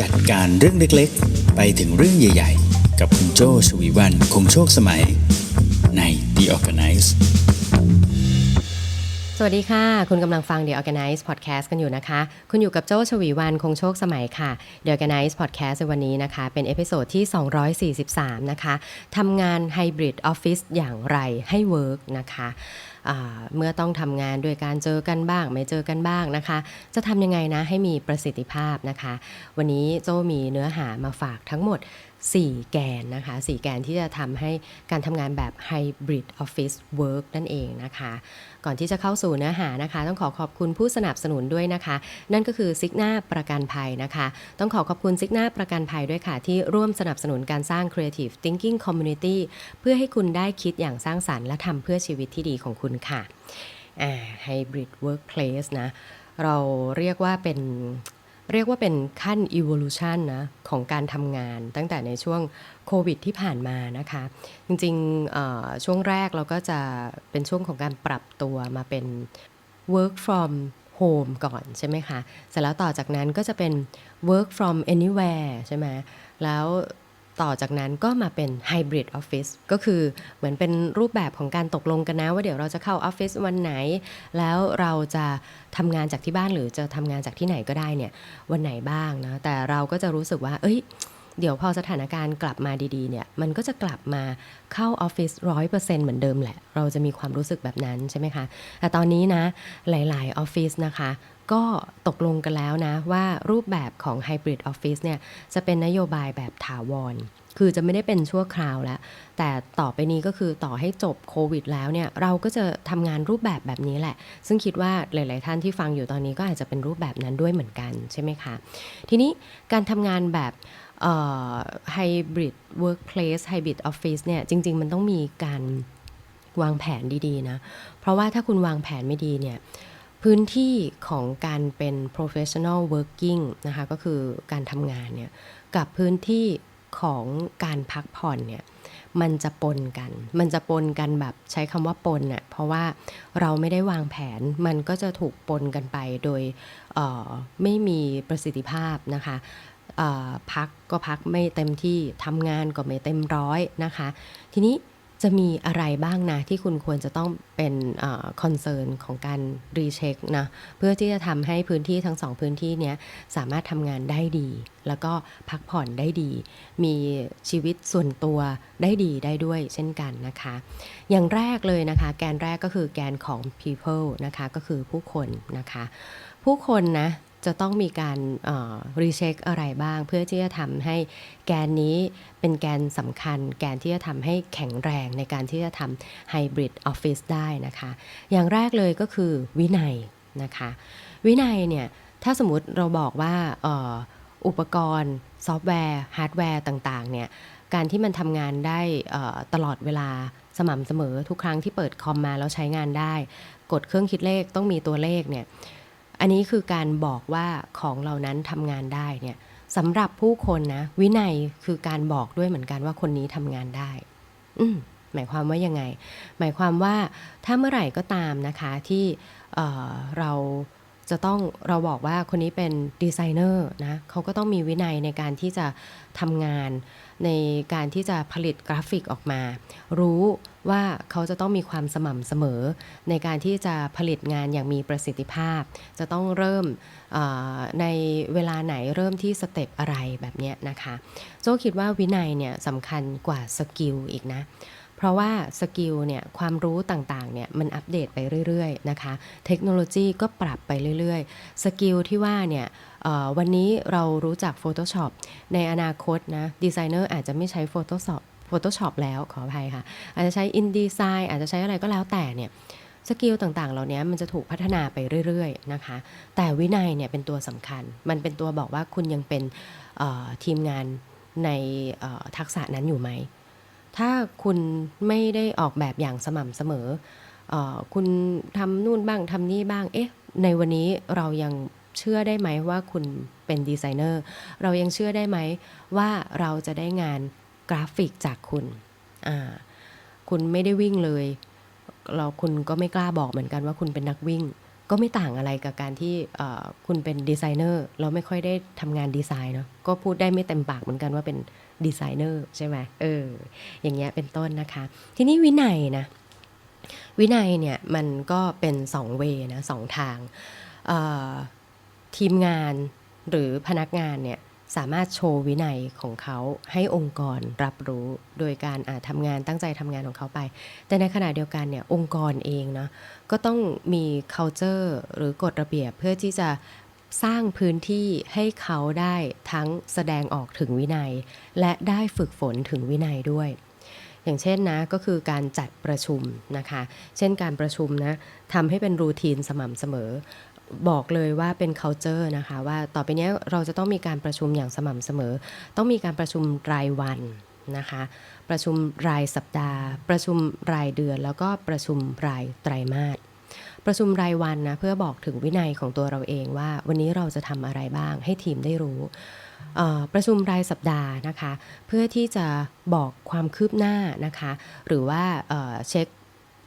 จัดการเรื่องเล็กๆ ไปถึงเรื่องใหญ่ๆ กับคุณโจชวีวันคงโชคสมัย ใน The Organize สวัสดีค่ะ คุณกำลังฟัง The Organize Podcast กันอยู่นะคะ คุณอยู่กับโจชวีวันคงโชคสมัยค่ะ The Organize Podcast ในวันนี้นะคะ เป็นเอพิโซดที่ 243 นะคะทำงาน Hybrid Office อย่างไรให้เวิร์กนะคะ เมื่อต้องทำงานโดยการเจอกันบ้าง ไม่เจอกันบ้างนะคะ จะทำยังไงนะให้มีประสิทธิภาพนะคะ วันนี้โจ้มีเนื้อหามาฝากทั้งหมด 4 แกนนะคะ 4 แกนที่จะทำให้การทำงานแบบ Hybrid Office Work นั่นเองนะคะ ก่อนที่จะเข้าสู่เนื้อหานะคะ ต้องขอขอบคุณผู้สนับสนุนด้วยนะคะ นั่นก็คือซิกนาประกันภัยนะคะ ต้องขอขอบคุณซิกนาประกันภัยด้วยค่ะ ที่ร่วมสนับสนุนการสร้าง Creative Thinking Community เพื่อให้คุณได้คิดอย่างสร้างสรรค์และทำเพื่อชีวิตที่ดีของคุณค่ะอ่า Hybrid Workplace นะเราเรียกว่าเป็น เรียกว่าเป็นขั้น evolution นะของการทำงานตั้งแต่ในช่วงโควิดที่ผ่านมานะคะ จริงๆช่วงแรกเราก็จะเป็นช่วงของการปรับตัวมาเป็น work from home ก่อนใช่ไหมคะ เสร็จแล้วต่อจากนั้นก็จะเป็น work from anywhere ใช่ไหมแล้ว ต่อจากนั้นก็มาเป็น hybrid office ก็คือเหมือนเป็นรูปแบบของการตกลงกันนะ ว่าเดี๋ยวเราจะเข้าออฟฟิศวันไหน แล้วเราจะทำงานจากที่บ้านหรือจะทำงานจากที่ไหนก็ได้เนี่ยวันไหนบ้างนะแต่เราก็จะรู้สึกว่า เอ้ยเดี๋ยวพอสถานการณ์กลับมาดีๆเนี่ยมันก็จะกลับมาเข้าออฟฟิศร้อยเปอร์เซ็นต์เหมือนเดิมแหละ เราจะมีความรู้สึกแบบนั้นใช่ไหมคะ แต่ตอนนี้นะหลายๆออฟฟิศนะคะ ก็ตกลงกันแล้วนะ ว่ารูปแบบของ Hybrid Office เนี่ยจะเป็นนโยบายแบบถาวร คือจะไม่ได้เป็นชั่วคราวแล้ว แต่ต่อไปนี้ก็คือต่อให้จบโควิดแล้วเนี่ยเราก็จะทำงานรูปแบบแบบนี้แหละ ซึ่งคิดว่าหลาย ๆ ท่านที่ฟังอยู่ตอนนี้ก็อาจจะเป็นรูปแบบนั้นด้วยเหมือนกันใช่ไหมคะ ทีนี้การทำงานแบบเอ่อ hybrid workplace hybrid office เนี่ยจริง ๆ มันต้องมีการวางแผนดี ๆ นะ เพราะว่าถ้าคุณวางแผนไม่ดีเนี่ย พื้นที่ของการเป็น professional working นะคะก็คือการทำงานเนี่ยกับพื้นที่ของการพักผ่อนเนี่ยมันจะปนกัน มันจะปนกันแบบใช้คำว่าปนเนี่ยเพราะว่าเราไม่ได้วางแผน มันก็จะถูกปนกันไปโดยออไม่มีประสิทธิภาพนะคะพักก็พักไม่เต็มที่ทำงานก็ไม่เต็มร้อยนะคะ ทีนี้ จะมีอะไรบ้างนะที่คุณควรจะต้องเป็นคอนเซิร์นของการรีเช็คนะเพื่อที่จะทำให้พื้นที่ทั้งสองพื้นที่เนี้ยสามารถทำงานได้ดี แล้วก็พักผ่อนได้ดี มีชีวิตส่วนตัวได้ดีได้ด้วยเช่นกันนะคะ อย่างแรกเลยนะคะ แกนแรกก็คือแกนของ people นะคะก็คือผู้คนนะคะ ผู้คนนะ จะต้องมีการรีเช็คอะไรบ้าง เพื่อที่จะทำให้แกนนี้เป็นแกนสำคัญ แกนที่จะทำให้แข็งแรงในการที่จะทำไฮบริดออฟฟิศได้นะคะ อย่างแรกเลยก็คือวินัยนะคะ วินัยเนี่ย ถ้าสมมติเราบอกว่าอ,อุปกรณ์ ซอฟต์แวร์ฮาร์ดแวร์ต่างๆเนี่ยการที่มันทำงานได้ตลอดเวลาสม่ำเสมอทุกครั้งที่เปิดคอมมาแล้วใช้งานได้ กดเครื่องคิดเลขต้องมีตัวเลขเนี่ย อันนี้คือการบอกว่าของเหล่านั้นทำงานได้เนี่ยสำหรับผู้คนนะ วินัยคือการบอกด้วยเหมือนกันว่าคนนี้ทำงานได้ อืหมายความว่ายังไง หมายความว่าถ้าเมื่อไหร่ก็ตามนะคะที่เอ่อเราจะต้องเราบอกว่าคนนี้เป็นดีไซเนอร์นะเขาก็ต้องมีวินัยในการที่จะทำงาน ในการที่จะผลิตกราฟิกออกมา รู้ว่าเขาจะต้องมีความสม่ำเสมอ ในการที่จะผลิตงานอย่างมีประสิทธิภาพ จะต้องเริ่มในเวลาไหนเริ่มที่สเต็ปอะไรแบบนี้นะคะ โจคิดว่าวินัยเนี่ยสำคัญกว่าสกิลอีกนะ เพราะว่าสกิลเนี่ยความรู้ต่างๆเนี่ยมันอัปเดตไปเรื่อยๆนะคะ เทคโนโลยีก็ปรับไปเรื่อยๆ สกิลที่ว่าเนี่ยวันนี้เรารู้จัก Photoshop ในอนาคตนะดีไซเนอร์อาจจะไม่ใช้ Photoshop Photoshop แล้วขออภัยค่ะ อาจจะใช้ InDesign อาจจะใช้อะไรก็แล้วแต่เนี่ยสกิลต่างๆ เหล่านี้มันจะถูกพัฒนาไปเรื่อยๆนะคะ แต่วินัยเนี่ยเป็นตัวสำคัญ มันเป็นตัวบอกว่าคุณยังเป็นทีมงานในทักษะนั้นอยู่ไหม ถ้าคุณไม่ได้ออกแบบอย่างสม่ำเสมออคุณทำนู่นบ้างทำนี่บ้าง เอ๊ะ ในวันนี้เรายังเชื่อได้ไหมว่าคุณเป็นดีไซเนอร์ เรายังเชื่อได้ไหมว่าเราจะได้งานกราฟิกจากคุณ คุณไม่ได้วิ่งเลย เราคุณก็ไม่กล้าบอกเหมือนกันว่าคุณเป็นนักวิ่ง ก็ไม่ต่างอะไรกับการที่คุณเป็นดีไซเนอร์ เราไม่ค่อยได้ทำงานดีไซน์เนาะ ก็พูดได้ไม่เต็มปากเหมือนกันว่าเป็น ดีไซเนอร์ใช่ไหมเอออย่างเงี้ยเป็นต้นนะคะ ทีนี้วินัยนะวินัยเนี่ยมันก็เป็นสองเวนะสองทางทีมงานหรือพนักงานเนี่ยสามารถโชว์วินัยของเขาให้องค์กรรับรู้โดยการอ่าทำงานตั้งใจทำงานของเขาไป แต่ในขณะเดียวกันเนี่ยองค์กรเองเนาะก็ต้องมี culture หรือกฎระเบียบเพื่อที่จะ สร้างพื้นที่ให้เขาได้ทั้งแสดงออกถึงวินัย และได้ฝึกฝนถึงวินัยด้วย อย่างเช่นนะก็คือการจัดประชุมนะคะ เช่นการประชุมนะทำให้เป็นรูทีนสม่ำเสมอ บอกเลยว่าเป็น culture นะคะ ว่าต่อไปนี้เราจะต้องมีการประชุมอย่างสม่ำเสมอ ต้องมีการประชุมรายวันนะคะ ประชุมรายสัปดาห์ ประชุมรายเดือน แล้วก็ประชุมรายไตรมาส ประชุมรายวันนะเพื่อบอกถึงวินัยของตัวเราเองว่า วันนี้เราจะทำอะไรบ้าง ให้ทีมได้รู้ประชุมรายสัปดาห์นะคะ เพื่อที่จะบอกความคืบหน้านะคะ หรือว่าเช็ค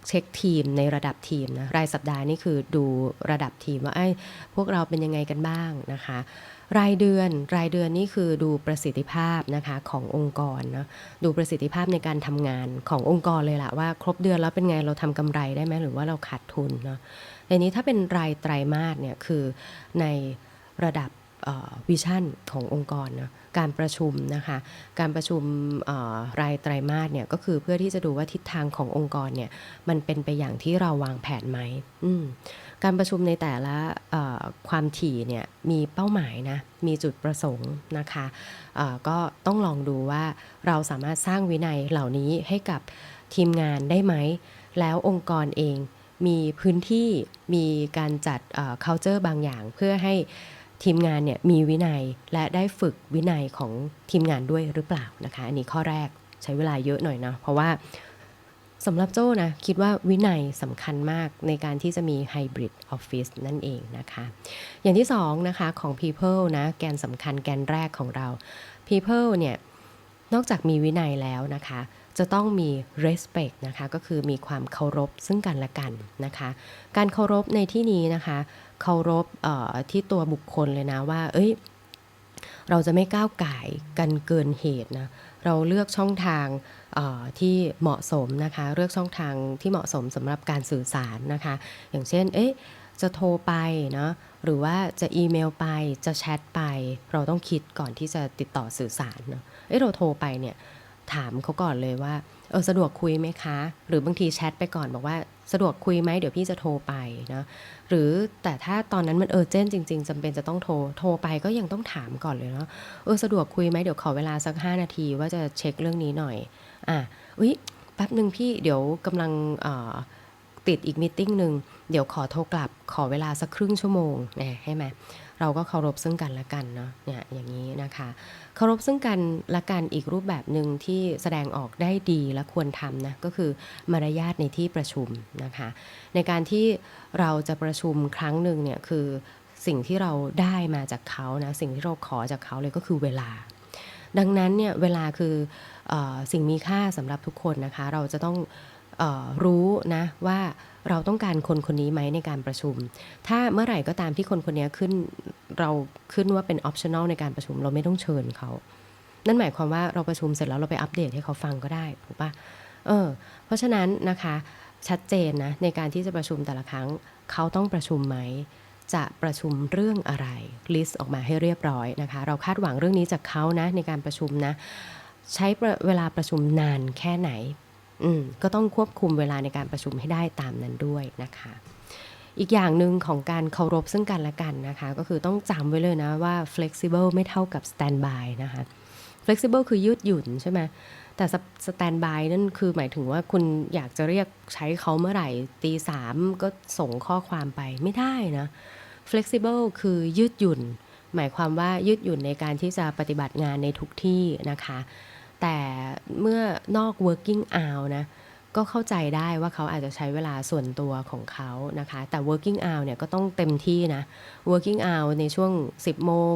เช็คทีมในระดับทีมนะรายสัปดาห์นี่คือดูระดับทีมว่าไอ้พวกเราเป็นยังไงกันบ้างนะคะ รายเดือนรายเดือนนี่คือดูประสิทธิภาพนะคะขององค์กรเนาะดูประสิทธิภาพในการทำงานขององค์กรเลยละว่าครบเดือนแล้วเป็นไงเราทำกำไรได้ไหมหรือว่าเราขาดทุนเนาะในนี้ถ้าเป็นรายไตรมาสเนี่ยคือในระดับ วิชั่นขององค์กรนะการประชุมนะคะการประชุมรายไตรมาสเนี่ยก็คือเพื่อที่จะดูว่าทิศทางขององค์กรเนี่ยมันเป็นไปอย่างที่เราวางแผนไหมมการประชุมในแต่ละความถี่เนี่ยมีเป้าหมายนะมีจุดประสงค์นะคะก็ต้องลองดูว่าเราสามารถสร้างวินัยเหล่านี้ให้กับทีมงานได้ไหม แล้วองค์กรเองมีพื้นที่มีการจัด culture บางอย่างเพื่อให้ ทีมงานเนี่ยมีวินัยและได้ฝึกวินัยของทีมงานด้วยหรือเปล่านะคะ อันนี้ข้อแรกใช้เวลาเยอะหน่อยนะเพราะว่าสำหรับโจ้นะคิดว่าวินัยสำคัญมากในการที่จะมี Hybrid Office นั่นเองนะคะ อย่างที่สองนะคะของ People นะแกนสำคัญแกนแรกของเรา People เนี่ยนอกจากมีวินัยแล้วนะคะ จะต้องมี respect นะคะก็คือมีความเคารพซึ่งกันและกันนะคะ การเคารพในที่นี้นะคะ เคารพที่ตัวบุคคลเลยนะว่า เอ้ย เราจะไม่ก้าวไก่กันเกินเหตุนะ เราเลือกช่องทางที่เหมาะสมนะคะ เลือกช่องทางที่เหมาะสมสำหรับการสื่อสารนะคะ อย่างเช่น เอ๊ะจะโทรไปเนาะหรือว่าจะอีเมลไปจะแชทไป เราต้องคิดก่อนที่จะติดต่อสื่อสารเนาะเอ๊ะเราโทรไปเนี่ยถามเขาก่อนเลยว่าเออสะดวกคุยไหมคะ หรือบางทีแชทไปก่อนบอกว่า สะดวกคุยไหมเดี๋ยวพี่จะโทรไปนะหรือแต่ถ้าตอนนั้นมันเออเจนจริง ๆจำเป็นจะต้องโทรโทรไปก็ยังต้องถามก่อนเลยเนาะเออสะดวกคุยไหมเดี๋ยวขอเวลาสัก 5 นาทีว่าจะเช็คเรื่องนี้หน่อยอะอุ๊ยแป๊บหนึ่งพี่เดี๋ยวกำลังติดอีกมิ팅หนึ่งเดี๋ยวขอโทรกลับขอเวลาสักครึ่งชั่วโมงเนี่ยให้ไหม เราก็เคารพซึ่งกันและกันเนาะเนี่ยอย่างนี้นะคะเคารพซึ่งกันและกันอีกรูปแบบหนึ่งที่แสดงออกได้ดีและควรทำนะก็คือมารยาทในที่ประชุมนะคะในการที่เราจะประชุมครั้งหนึ่งเนี่ยคือสิ่งที่เราได้มาจากเขานะสิ่งที่เราขอจากเขาเลยก็คือเวลา ดังนั้นเนี่ยเวลาคือออสิ่งมีค่าสำหรับทุกคนนะคะ เราจะต้องออรู้นะว่า เราต้องการคนคนนี้ไหมในการประชุม ถ้าเมื่อไหร่ก็ตามที่คนคนนี้ขึ้นเราขึ้นว่าเป็น optional ในการประชุม เราไม่ต้องเชิญเขา นั่นหมายความว่าเราประชุมเสร็จแล้วเราไปอัปเดตให้เขาฟังก็ได้ถูกปะเออ เพราะฉะนั้นนะคะชัดเจนนะในการที่จะประชุมแต่ละครั้งเขาต้องประชุมไหมจะประชุมเรื่องอะไรลิสต์ออกมาให้เรียบร้อยนะคะ เราคาดหวังเรื่องนี้จากเขานะในการประชุมนะ ใช้เวลาประชุมนานแค่ไหน ก็ต้องควบคุมเวลาในการประชุมให้ได้ตามนั้นด้วยนะคะ อีกอย่างหนึ่งของการเคารพซึ่งกันและกันนะคะ ก็คือต้องจำไว้เลยนะว่า flexible ไม่เท่ากับ standby นะคะ flexible คือยืดหยุ่นใช่ไหมแต่ standby นั่นคือหมายถึงว่าคุณอยากจะเรียกใช้เขาเมื่อไหร่ตีสามก็ส่งข้อความไปไม่ได้นะ flexible คือยืดหยุ่น หมายความว่ายืดหยุ่นในการที่จะปฏิบัติงานในทุกที่นะคะ แต่เมื่อนอก working hour นะก็เข้าใจได้ว่าเขาอาจจะใช้เวลาส่วนตัวของเขานะคะ แต่ working hour เนี่ยก็ต้องเต็มที่นะ working hour ในช่วง 10 โมง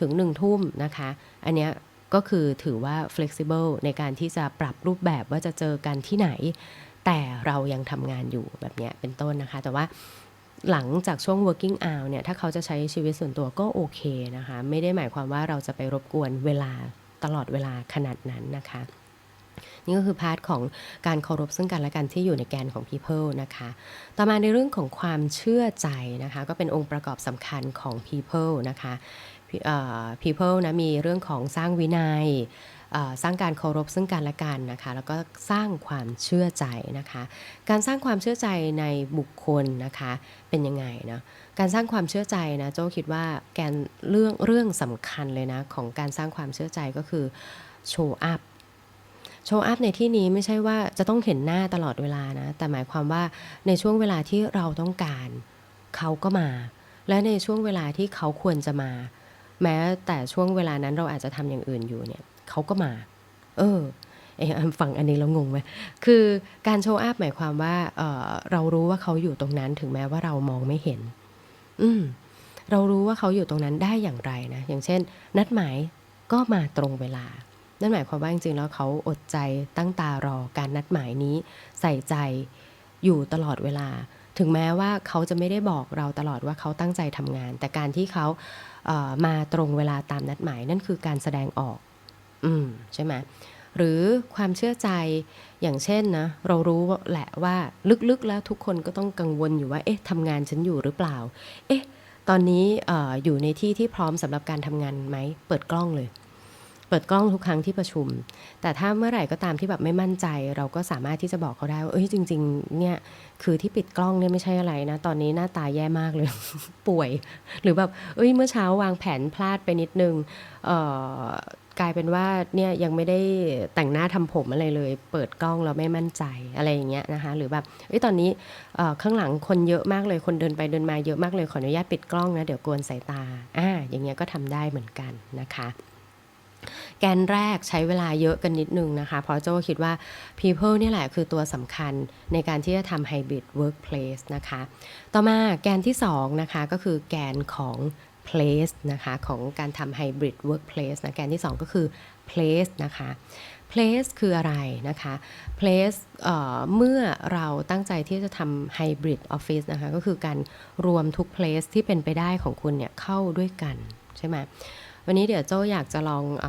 ถึง 1 ทุ่มนะคะ อันเนี้ยก็คือถือว่า flexible ในการที่จะปรับรูปแบบว่าจะเจอกันที่ไหน แต่เรายังทำงานอยู่แบบเนี้ยเป็นต้นนะคะ แต่ว่าหลังจากช่วง working hour เนี่ย ถ้าเขาจะใช้ชีวิตส่วนตัวก็โอเคนะคะ ไม่ได้หมายความว่าเราจะไปรบกวนเวลา ตลอดเวลาขนาดนั้นนะคะ นี่ก็คือพาร์ทของการเคารพซึ่งกันและกันที่อยู่ในแกนของ people นะคะ ต่อมาในเรื่องของความเชื่อใจนะคะ ก็เป็นองค์ประกอบสำคัญของ people นะคะ people นะมีเรื่องของสร้างวินัย สร้างการเคารพซึ่งกันและกันนะคะ แล้วก็สร้างความเชื่อใจนะคะ การสร้างความเชื่อใจในบุคคลนะคะเป็นยังไงเนาะการสร้างความเชื่อใจนะโจคิดว่าแกนเรื่องเรื่องสำคัญเลยนะของการสร้างความเชื่อใจก็คือโชว์อัพโชว์อัพในที่นี้ไม่ใช่ว่าจะต้องเห็นหน้าตลอดเวลานะ แต่หมายความว่าในช่วงเวลาที่เราต้องการเขาก็มา และในช่วงเวลาที่เขาควรจะมา แม้แต่ช่วงเวลานั้นเราอาจจะทำอย่างอื่นอยู่เนี่ย เขาก็มา เออเอะฟังอันนี้เรางงไหมคือการโชว์อัพหมายความว่าเออเรารู้ว่าเขาอยู่ตรงนั้นถึงแม้ว่าเรามองไม่เห็น อืมเรารู้ว่าเขาอยู่ตรงนั้นได้อย่างไรนะ อย่างเช่น นัดหมายก็มาตรงเวลา นั่นหมายความว่าจริงๆแล้วเขาอดใจตั้งตารอการนัดหมายนี้ใส่ใจอยู่ตลอดเวลา ถึงแม้ว่าเขาจะไม่ได้บอกเราตลอดว่าเขาตั้งใจทำงาน แต่การที่เขาเอ่อมาตรงเวลาตามนัดหมายนั่นคือการแสดงออก อืมใช่ไหมหรือความเชื่อใจอย่างเช่นนะเรารู้แหละว่าลึกๆแล้วทุกคนก็ต้องกังวลอยู่ว่า เอ๊ะทำงานฉันอยู่หรือเปล่า เอ๊ะ ตอนนี้อออยู่ในที่ที่พร้อมสำหรับการทำงานไหมเปิดกล้องเลย เปิดกล้องทุกครั้งที่ประชุม แต่ถ้าเมื่อไหร่ก็ตามที่แบบไม่มั่นใจ เราก็สามารถที่จะบอกเขาได้ว่าเอ้ยจริง ๆ เนี่ยคือที่ปิดกล้องเนี่ยไม่ใช่อะไรนะ ตอนนี้หน้าตาแย่มากเลย ป่วย หรือแบบเอ้ยเมื่อเช้าวางแผนพลาดไปนิดนึงเอ่อ กลายเป็นว่าเนี่ยยังไม่ได้แต่งหน้าทำผมอะไรเลย เปิดกล้องเราไม่มั่นใจอะไรอย่างเงี้ยนะคะ หรือแบบเอ้ยตอนนี้ข้างหลังคนเยอะมากเลยคนเดินไปเดินมาเยอะมากเลยขออนุญาตปิดกล้องนะเดี๋ยวกวนสายตาอ่าอย่างเงี้ยก็ทำได้เหมือนกันนะคะแกนแรกใช้เวลาเยอะกันนิดนึงนะคะ เพราะโจคิดว่า people นี่แหละคือตัวสำคัญในการที่จะทำ hybrid workplace นะคะ ต่อมาแกนที่2นะคะก็คือแกนของ place นะคะของการทำ hybrid workplace นะแกนที่ 2 ก็คือ place นะคะ place คืออะไรนะคะ place เเมื่อเราตั้งใจที่จะทำ hybrid office นะคะก็คือการรวมทุก place ที่เป็นไปได้ของคุณเนี่ยเข้าด้วยกันใช่ไหมวันนี้เดี๋ยวโจอยากจะลองอ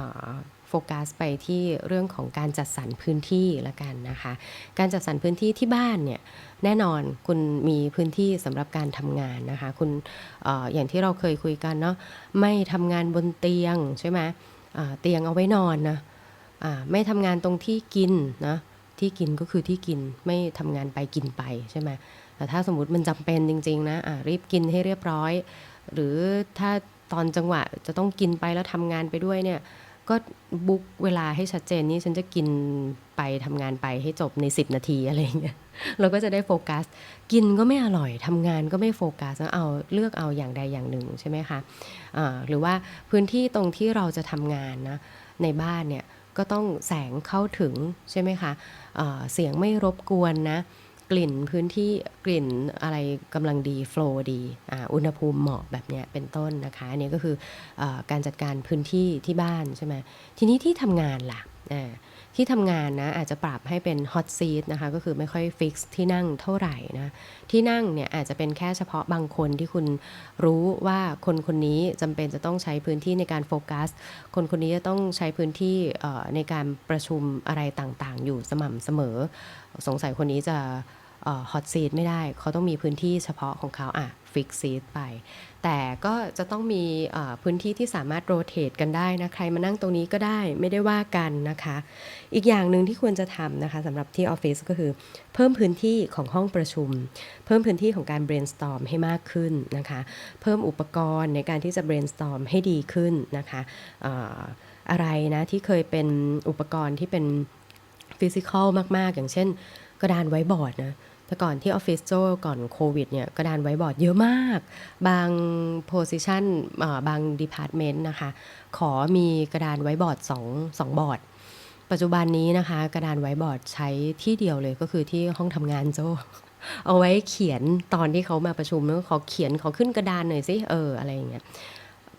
ฟกัสไปที่เรื่องของการจัดสรรพื้นที่ละกันนะคะ การจัดสรรพื้นที่ที่บ้านเนี่ยแน่นอนคุณมีพื้นที่สำหรับการทำงานนะคะ คุณออย่างที่เราเคยคุยกันเนาะไม่ทำงานบนเตียงใช่ไหมเตียงเอาไว้นอนนะไม่ทำงานตรงที่กินนะที่กินก็คือที่กินไม่ทำงานไปกินไปใช่ไหมแต่ถ้าสมมติมันจำเป็นจริง ๆ นะอ่ารีบกินให้เรียบร้อย หรือถ้าตอนจังหวะจะต้องกินไปแล้วทำงานไปด้วยเนี่ย ก็บุ๊กเวลาให้ชัดเจนนี่ฉันจะกินไปทำงานไปให้จบใน 10 นาทีอะไรเงี้ยเราก็จะได้โฟกัส กินก็ไม่อร่อยทำงานก็ไม่โฟกัสเอาเลือกเอาอย่างใดอย่างหนึ่งใช่ไหมคะอ่าหรือว่าพื้นที่ตรงที่เราจะทำงานนะในบ้านเนี่ยก็ต้องแสงเข้าถึงใช่ไหมคะอ่าเสียงไม่รบกวนนะ ลิ่นพื้นที่กลิ่นอะไรกำลังดีโฟล์ดีอ่าอุณหภูมิเหมาะแบบเนี้ยเป็นต้นนะคะอันนี้ก็คืออการจัดการพื้นที่ที่บ้านใช่ไหมทีนี้ที่ทำงานล่ะอ่าที่ทำงานนะอาจจะปรับให้เป็น hot seat นะคะก็คือไม่ค่อยฟิกซ์ที่นั่งเท่าไหร่นะที่นั่งเนี่ยอาจจะเป็นแค่เฉพาะบางคนที่คุณรู้ว่าคนคนนี้จำเป็นจะต้องใช้พื้นที่ในการโฟกัส คนคนนี้จะต้องใช้พื้นที่เอ่อในการประชุมอะไรต่างๆ อยู่สม่ำเสมอ สงสัยคนนี้จะ ฮอตซีดไม่ได้ เขาต้องมีพื้นที่เฉพาะของเขาอะฟิกซีดไป แต่ก็จะต้องมีพื้นที่ที่สามารถโรเตทกันได้นะ ใครมานั่งตรงนี้ก็ได้ไม่ได้ว่ากันนะคะ อีกอย่างหนึ่งที่ควรจะทำนะคะสำหรับที่ออฟฟิศก็คือ เพิ่มพื้นที่ของห้องประชุม เพิ่มพื้นที่ของการ brainstorm ให้มากขึ้นนะคะ เพิ่มอุปกรณ์ในการที่จะ brainstorm ให้ดีขึ้นนะคะเอ่ออะไรนะที่เคยเป็นอุปกรณ์ที่เป็นฟิสิกอลมาก ๆ อย่างเช่น กระดานไว้บอร์ดนะ แต่ก่อนที่ออฟฟิศโจก่อนโควิดเนี่ยกระดานไว้บอร์ดเยอะมาก บางโพสิชันบางดีพาร์ตเมนต์นะคะ ขอมีกระดานไว้บอร์ดสองสองบอร์ด ปัจจุบันนี้นะคะ กระดานไว้บอร์ดใช้ที่เดียวเลยก็คือที่ห้องทำงานโจเอาไว้เขียนตอนที่เขามาประชุมแล้วขอเขียนขอขึ้นกระดานหน่อยสิเอออะไรอย่างเงี้ย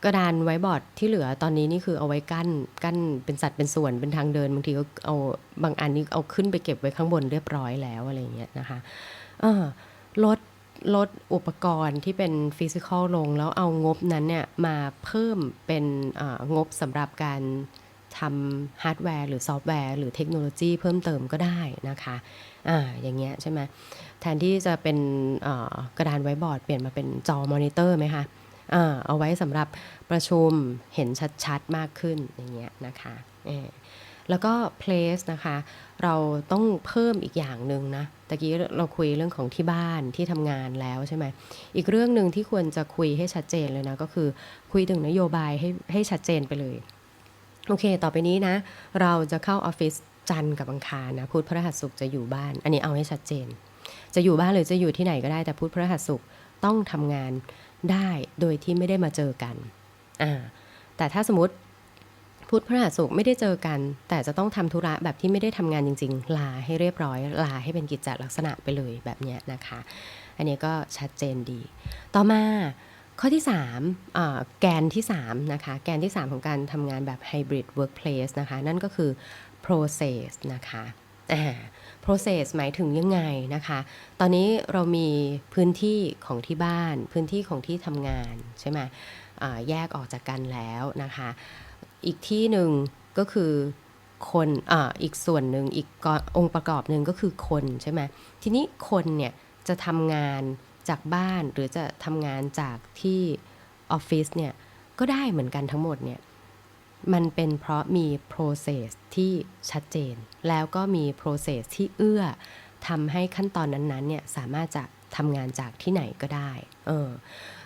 กระดานไว้บอร์ดที่เหลือตอนนี้นี่คือเอาไว้กั้นกั้นเป็นสัดเป็นส่วนเป็นทางเดินบางทีก็เอาบางอันนี้เอาขึ้นไปเก็บไว้ข้างบนเรียบร้อยแล้วอะไรเงี้ยนะคะเออลดลดอุปกรณ์ที่เป็นฟิสิกอลลง แล้วเอางบนั้นเนี่ยมาเพิ่มเป็นงบสำหรับการทำฮาร์ดแวร์หรือซอฟต์แวร์หรือเทคโนโลยีเพิ่มเติมก็ได้นะคะอ่าอย่างเงี้ยใช่ไหมแทนที่จะเป็นกระดานไว้บอร์ดเปลี่ยนมาเป็นจอมอนิเตอร์ไหมคะ เอาไว้สำหรับประชุมเห็นชัดๆมากขึ้นอย่างเงี้ยนะคะแล้วก็ place นะคะ เราต้องเพิ่มอีกอย่างหนึ่งนะตะกี้เราคุยเรื่องของที่บ้านที่ทำงานแล้วใช่ไหมอีกเรื่องหนึ่งที่ควรจะคุยให้ชัดเจนเลยนะ ก็คือคุยถึงนโยบายให้ให้ชัดเจนไปเลย โอเค ต่อไปนี้นะ เราจะเข้าออฟฟิศจันทร์กับอังคารนะพุธพฤหัสศุกร์จะอยู่บ้าน อันนี้เอาให้ชัดเจน จะอยู่บ้านหรือจะอยู่ที่ไหนก็ได้แต่พุธพฤหัสศุกร์ต้องทำงาน ได้โดยที่ไม่ได้มาเจอกันอ่าแต่ถ้าสมมติพุธพฤหัสศุกร์ไม่ได้เจอกัน แต่จะต้องทำธุระแบบที่ไม่ได้ทำงานจริง ๆ ลาให้เรียบร้อย ลาให้เป็นกิจจลักษณะไปเลยแบบเนี้ยนะคะ อันนี้ก็ชัดเจนดี ต่อมาข้อที่3อ่าแกนที่3นะคะแกนที่ 3 ของการทำงานแบบ hybrid workplace นะคะ นั่นก็คือ process นะคะ อ่า process หมายถึงยังไงนะคะ ตอนนี้เรามีพื้นที่ของที่บ้าน พื้นที่ของที่ทำงานใช่ไหมแยกออกจากกันแล้วนะคะ อีกที่หนึ่งก็คือคนอ่าอีกส่วนหนึ่งอีกกองค์ประกอบหนึ่งก็คือคนใช่ไหมทีนี้คนเนี่ยจะทำงานจากบ้านหรือจะทำงานจากที่ออฟฟิศเนี่ยก็ได้เหมือนกันทั้งหมดเนี่ย มันเป็นเพราะมี process ที่ชัดเจน แล้วก็มี process ที่เอื้อทำให้ขั้นตอนนั้นๆเนี่ยสามารถจะทำงานจากที่ไหนก็ได้ เออ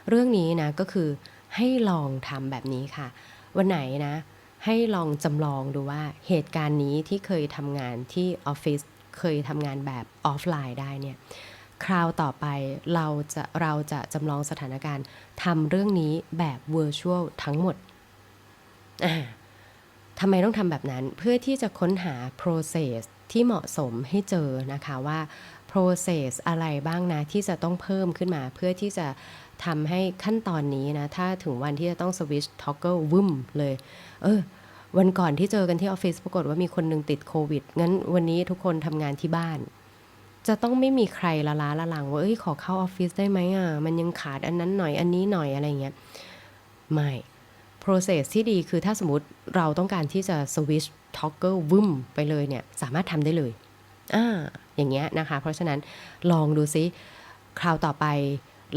เรื่องนี้นะก็คือให้ลองทำแบบนี้ค่ะ วันไหนนะ ให้ลองจำลองดูว่าเหตุการณ์นี้ที่เคยทำงานที่ออฟฟิศเคยทำงานแบบออฟไลน์ได้เนี่ย คราวต่อไปเราจะเราจะจำลองสถานการณ์ทำเรื่องนี้แบบ virtual ทั้งหมด ทำไมต้องทำแบบนั้นเพื่อที่จะค้นหา process ที่เหมาะสมให้เจอนะคะว่า process อะไรบ้างนะที่จะต้องเพิ่มขึ้นมา เพื่อที่จะทำให้ขั้นตอนนี้นะ ถ้าถึงวันที่จะต้อง switch toggle วึ่มเลย เออ วันก่อนที่เจอกันที่ออฟฟิศปรากฏว่ามีคนหนึงติดโควิด งั้นวันนี้ทุกคนทำงานที่บ้าน จะต้องไม่มีใครละล้าละลังว่าเอ้ยขอเข้าออฟฟิศได้ไหมอะ มันยังขาดอันนั้นหน่อยอันนี้หน่อยอะไรเงี้ย ไม่ process ที่ดีคือถ้าสมมติเราต้องการที่จะ switch toggle วึ่มไปเลยเนี่ย สามารถทำได้เลยอ่าอย่างเงี้ยนะคะ เพราะฉะนั้นลองดูซิคราวต่อไป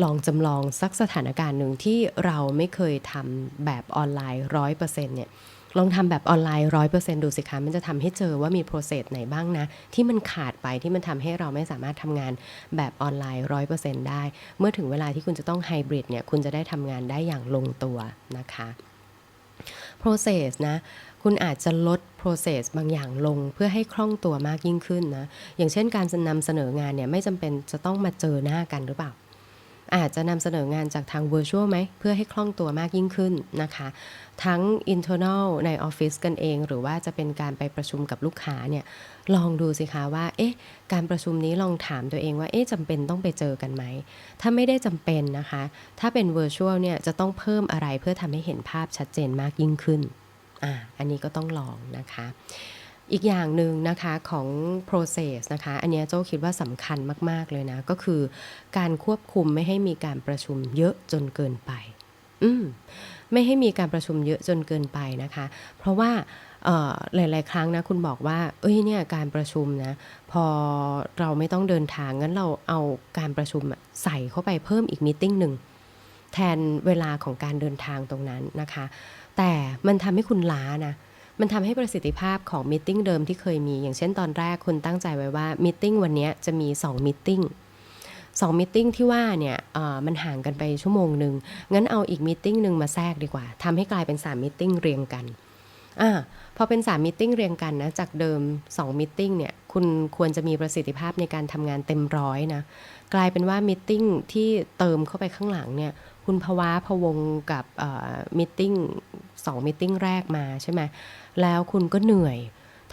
ลองจำลองสักสถานการณ์หนึ่งที่เราไม่เคยทำแบบออนไลน์ร้อยเปอร์เซ็นต์เนี่ยลองทำแบบออนไลน์ร้อยเปอร์เซ็นต์ดูสิคะ มันจะทำให้เจอว่ามี process ไหนบ้างนะ ที่มันขาดไปที่มันทำให้เราไม่สามารถทำงานแบบออนไลน์ร้อยเปอร์เซ็นต์ได้ เมื่อถึงเวลาที่คุณจะต้องไฮบริดเนี่ย คุณจะได้ทำงานได้อย่างลงตัวนะคะ process นะคุณอาจจะลด process บางอย่างลงเพื่อให้คล่องตัวมากยิ่งขึ้นนะ อย่างเช่นการนำเสนองานเนี่ยไม่จำเป็นจะต้องมาเจอหน้ากันหรือเปล่า อาจจะนำเสนองานจากทาง virtual ไหม เพื่อให้คล่องตัวมากยิ่งขึ้นนะคะ ทั้ง internal ในออฟฟิศกันเอง หรือว่าจะเป็นการไปประชุมกับลูกค้าเนี่ยลองดูสิคะว่า เอ๊ะ การประชุมนี้ลองถามตัวเองว่า เอ๊ะจำเป็นต้องไปเจอกันไหม ถ้าไม่ได้จำเป็นนะคะ ถ้าเป็น virtual เนี่ยจะต้องเพิ่มอะไรเพื่อทำให้เห็นภาพชัดเจนมากยิ่งขึ้นอ่าอันนี้ก็ต้องลองนะคะ อีกอย่างหนึ่งนะคะของ process นะคะอันนี้ยโจ้าคิดว่าสำคัญมาก ๆ เลยนะ ก็คือการควบคุมไม่ให้มีการประชุมเยอะจนเกินไป อืมไม่ให้มีการประชุมเยอะจนเกินไปนะคะ เพราะว่าหลาย ๆ ครั้งนะคุณบอกว่า เอ้ยเนี่ยการประชุมนะพอเราไม่ต้องเดินทางงั้นเราเอาการประชุมใส่เข้าไปเพิ่มอีกมีติ้งหนึ่งแทนเวลาของการเดินทางตรงนั้นนะคะ แต่มันทำให้คุณล้านะ มันทำให้ประสิทธิภาพของมิ팅เดิมที่เคยมี อย่างเช่นตอนแรกคุณตั้งใจไว้ว่ามิ팅วันเนี้ยจะมี2มิ팅สองมิ팅ที่ว่าเนี่ยเอ่อมันห่างกันไปชั่วโมงหนึ่งงั้นเอาอีกมิ팅หนึ่งมาแทรกดีกว่าทำให้กลายเป็น3มิ팅เรียงกันอ่าพอเป็น3มิ팅เรียงกันนะจากเดิม2มิ팅เนี่ยคุณควรจะมีประสิทธิภาพในการทำงานเต็มร้อยนะกลายเป็นว่ามิ팅ที่เติมเข้าไปข้างหลังเนี่ยคุณภาวะพะวงกับมิ팅 สองมิ팅แรกมาใช่ไหม แล้วคุณก็เหนื่อย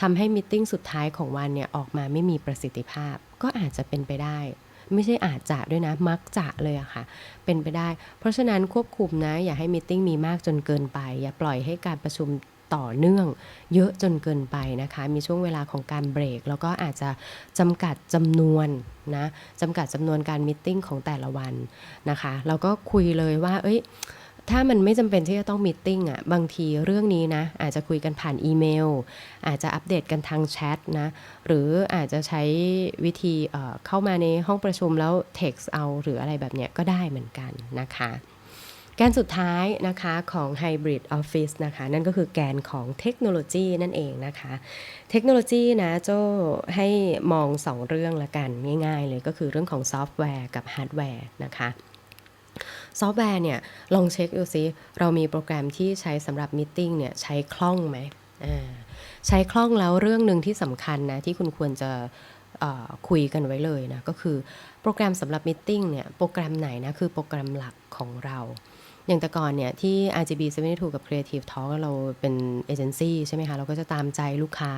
ทำให้มิ팅สุดท้ายของวันเนี่ยออกมาไม่มีประสิทธิภาพ ก็อาจจะเป็นไปได้ ไม่ใช่อาจจะด้วยนะ มักจะเลยอะค่ะ เป็นไปได้ เพราะฉะนั้นควบคุมนะ อย่าให้มิ팅มีมากจนเกินไป อย่าปล่อยให้การประชุม ต่อเนื่องเยอะจนเกินไปนะคะ มีช่วงเวลาของการเบรก แล้วก็อาจจะจำกัดจำนวนนะจำกัดจำนวนการมิทติ้งของแต่ละวันนะคะเราก็คุยเลยว่า เอ้ย ถ้ามันไม่จำเป็นที่จะต้องมีตติ้งอะบางทีเรื่องนี้นะ อาจจะคุยกันผ่านอีเมล อาจจะอัปเดตกันทางแชทนะ หรืออาจจะใช้วิธีเเข้ามาในห้องประชุมแล้ว text เอาหรืออะไรแบบเนี้ยก็ได้เหมือนกันนะคะแกนสุดท้ายนะคะของ Hybrid Office นะคะ นั่นก็คือแกนของเทคโนโลยีนั่นเองนะคะ เทคโนโลยีนะโจให้มองสองเรื่องละกันง่ายๆเลยก็คือเรื่องของซอฟต์แวร์กับฮาร์ดแวร์นะคะ ซอฟต์แวร์เนี่ยลองเช็คดูซิเรามีโปรแกรมที่ใช้สำหรับมิ팅เนี่ยใช้คล่องไหมใช้คล่องแล้วเรื่องหนึ่งที่สำคัญนะที่คุณควรจะคุยกันไว้เลยนะก็คือโปรแกรมสำหรับมิ팅เนี่ยโปรแกรมไหนนะคือโปรแกรมหลักของเรา อย่างแต่ก่อนเนี่ยที่ RGB 72กับ Creative Talk เราเป็นเอเจนซี่ใช่ไหมคะ เราก็จะตามใจลูกค้า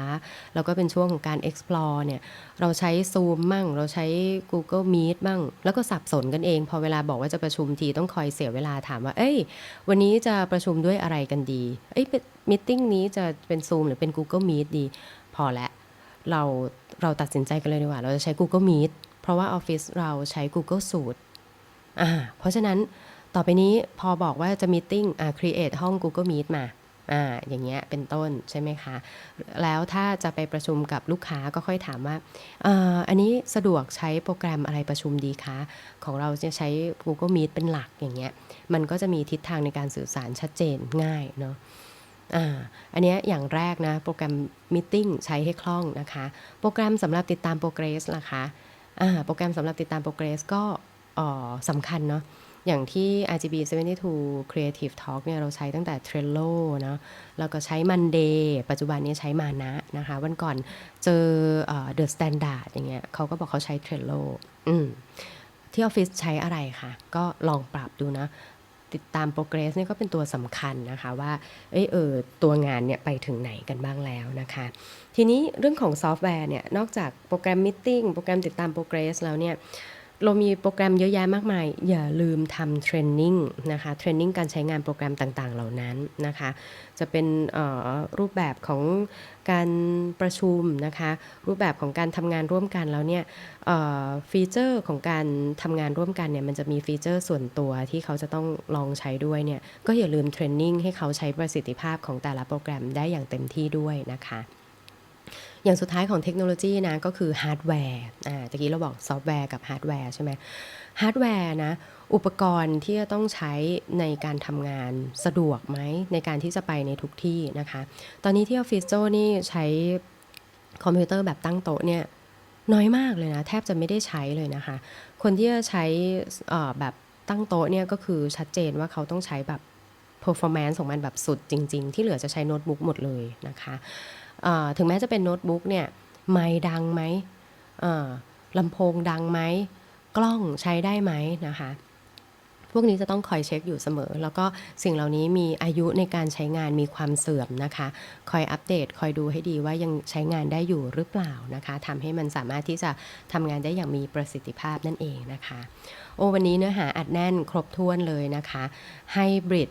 แล้วก็เป็นช่วงของการ explore เนี่ยเราใช้ Zoom มั่ง เราใช้ Google Meet มั่ง แล้วก็สับสนกันเอง พอเวลาบอกว่าจะประชุมทีต้องคอยเสียเวลาถามว่า เอ้ย วันนี้จะประชุมด้วยอะไรกันดี เอ้ยมิ팅นี้จะเป็น Zoom หรือเป็น Google Meet ดี พอละเราเราตัดสินใจกันเลยดีกว่า เราจะใช้ Google Meet เพราะว่าออฟฟิศเราใช้ Google Suite อ่าเพราะฉะนั้น ต่อไปนี้พอบอกว่าจะมีติ้งอ่า create ห้อง Google Meet มาอ่าอย่างเงี้ยเป็นต้นใช่ไหมคะ แล้วถ้าจะไปประชุมกับลูกค้าก็ค่อยถามว่าอ่าอันนี้สะดวกใช้โปรแกรมอะไรประชุมดีคะ ของเราจะใช้ Google Meet เป็นหลักอย่างเงี้ยมันก็จะมีทิศทางในการสื่อสารชัดเจนง่ายเนาะอ่าอันนี้อย่างแรกนะ โปรแกรมมิ팅ใช้ให้คล่องนะคะ โปรแกรมสำหรับติดตามโปรเกรสล่ะคะอ่าโปรแกรมสำหรับติดตามโปรเกรสก็สำคัญเนาะ อย่างที่ RGB 72 Creative Talk เนี่ยเราใช้ตั้งแต่ Trello เนาะแล้วก็ใช้ Monday ปัจจุบันนี้ใช้มานะนะคะ วันก่อนเจอเอ่อ The Standard อย่างเงี้ยเขาก็บอกเขาใช้ Trello อืมที่ออฟฟิศใช้อะไรคะก็ลองปรับดูนะ ติดตามโปรเกรสเนี่ยก็เป็นตัวสำคัญนะคะว่าเอเออตัวงานเนี่ยไปถึงไหนกันบ้างแล้วนะคะ ทีนี้เรื่องของซอฟต์แวร์เนี่ย นอกจากโปรแกรมมิ팅โปรแกรมติดตามโปรเกรสแล้วเนี่ย เรามีโปรแกรมเยอะแยะมากมาย อย่าลืมทำเทรนนิ่งนะคะเทรนนิ่งการใช้งานโปรแกรมต่างๆ เหล่านั้นนะคะ จะเป็นรูปแบบของการประชุมนะคะ รูปแบบของการทำงานร่วมกันแล้วเนี่ยฟีเจอร์ของการทำงานร่วมกันเนี่ยมันจะมีฟีเจอร์ส่วนตัวที่เขาจะต้องลองใช้ด้วยเนี่ยก็อย่าลืมเทรนนิ่งให้เขาใช้ประสิทธิภาพของแต่ละโปรแกรมได้อย่างเต็มที่ด้วยนะคะ อย่างสุดท้ายของเทคโนโลยีนะก็คือฮาร์ดแวร์อ่าตะกี้เราบอกซอฟต์แวร์กับฮาร์ดแวร์ใช่ไหมฮาร์ดแวร์นะอุปกรณ์ที่จะต้องใช้ในการทำงานสะดวกไหมในการที่จะไปในทุกที่นะคะ ตอนนี้ที่ออฟฟิศโจนี่ใช้คอมพิวเตอร์แบบตั้งโต๊ะเนี่ยน้อยมากเลยนะ แทบจะไม่ได้ใช้เลยนะคะ คนที่จะใช้แบบตั้งโต๊ะเนี่ยก็คือชัดเจนว่าเขาต้องใช้แบบ performance ของมันแบบสุดจริง ๆ ที่เหลือจะใช้โน้ตบุ๊กหมดเลยนะคะ ถึงแม้จะเป็นโน้ตบุ๊กเนี่ยไมค์ดังไหมลำโพงดังไหมกล้องใช้ได้ไหมนะคะ พวกนี้จะต้องคอยเช็คอยู่เสมอ แล้วก็สิ่งเหล่านี้มีอายุในการใช้งานมีความเสื่อมนะคะ คอยอัปเดตคอยดูให้ดีว่ายังใช้งานได้อยู่หรือเปล่านะคะทำให้มันสามารถที่จะทำงานได้อย่างมีประสิทธิภาพนั่นเองนะคะ โอ้วันนี้เนื้อหาอัดแน่นครบถ้วนเลยนะคะไฮบริด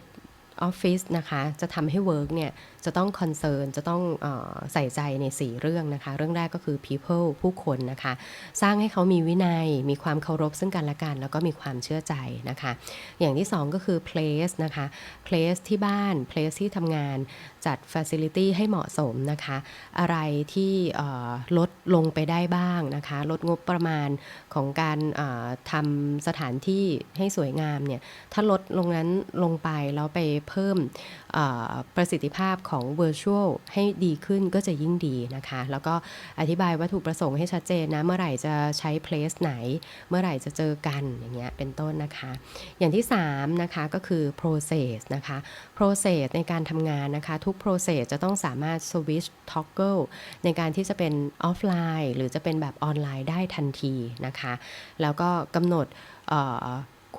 ออฟฟิศนะคะ จะทำให้เวิร์กเนี่ยจะต้องคอนเซิร์นจะต้องอใส่ใจใน 4 เรื่องนะคะ เรื่องแรกก็คือ people ผู้คนนะคะ สร้างให้เขามีวินัย มีความเคารพซึ่งกันและกัน แล้วก็มีความเชื่อใจนะคะ อย่างที่ 2 ก็คือ place นะคะ place ที่บ้าน place ที่ทำงานจัด facility ให้เหมาะสมนะคะ อะไรที่ลดลงไปได้บ้างนะคะ ลดงบประมาณของการทำสถานที่ให้สวยงามเนี่ย ถ้าลดลงนั้นลงไปแล้วไปเพิ่มประสิทธิภาพของ virtual ให้ดีขึ้นก็จะยิ่งดีนะคะ แล้วก็อธิบายวัตถุประสงค์ให้ชัดเจนนะ เมื่อไหร่จะใช้ place ไหน เมื่อไหร่จะเจอกันอย่างเงี้ยเป็นต้นนะคะ อย่างที่ 3 นะคะก็คือ process นะคะ process ในการทำงานนะคะ ทุก process จะต้องสามารถ switch toggle ในการที่จะเป็น offline หรือจะเป็นแบบออนไลน์ได้ทันทีนะคะ แล้วก็กำหนด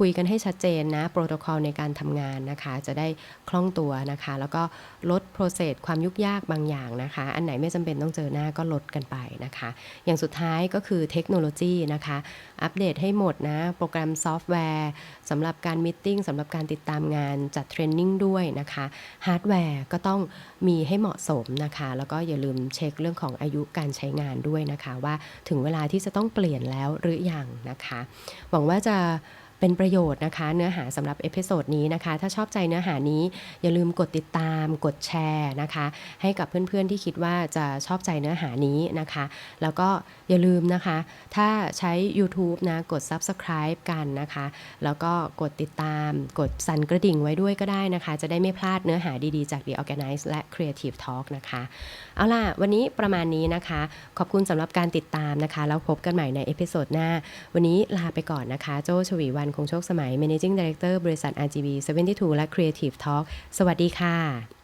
คุยกันให้ชัดเจนนะโปรโตคอลในการทำงานนะคะ จะได้คล่องตัวนะคะ แล้วก็ลด process ความยุ่งยากบางอย่างนะคะ อันไหนไม่จำเป็นต้องเจอหน้าก็ลดกันไปนะคะ อย่างสุดท้ายก็คือเทคโนโลยีนะคะ อัปเดตให้หมดนะ โปรแกรมซอฟต์แวร์สำหรับการมิ팅สำหรับการติดตามงานจัดเทรนนิ่งด้วยนะคะฮาร์ดแวร์ก็ต้องมีให้เหมาะสมนะคะ แล้วก็อย่าลืมเช็คเรื่องของอายุการใช้งานด้วยนะคะ ว่าถึงเวลาที่จะต้องเปลี่ยนแล้วหรือยังนะคะ หวังว่าจะ เป็นประโยชน์นะคะ เนื้อหาสำหรับเอพิโซดนี้นะคะ ถ้าชอบใจเนื้อหานี้อย่าลืมกดติดตาม กดแชร์นะคะ ให้กับเพื่อนๆที่คิดว่าจะชอบใจเนื้อหานี้นะคะ แล้วก็อย่าลืมนะคะ ถ้าใช้ YouTube นะกด Subscribe กันนะคะ แล้วก็กดติดตามกดสั่นกระดิ่งไว้ด้วยก็ได้นะคะ จะได้ไม่พลาดเนื้อหาดีๆจาก The Organize และ Creative Talk นะคะ เอาล่ะ วันนี้ประมาณนี้นะคะ ขอบคุณสำหรับการติดตามนะคะ แล้วพบกันใหม่ในเอพิโซดหน้า วันนี้ลาไปก่อนนะคะ โจชวีวันคงโชคสมัย Managing Director บริษัท RGB 72 และ Creative Talk สวัสดีค่ะ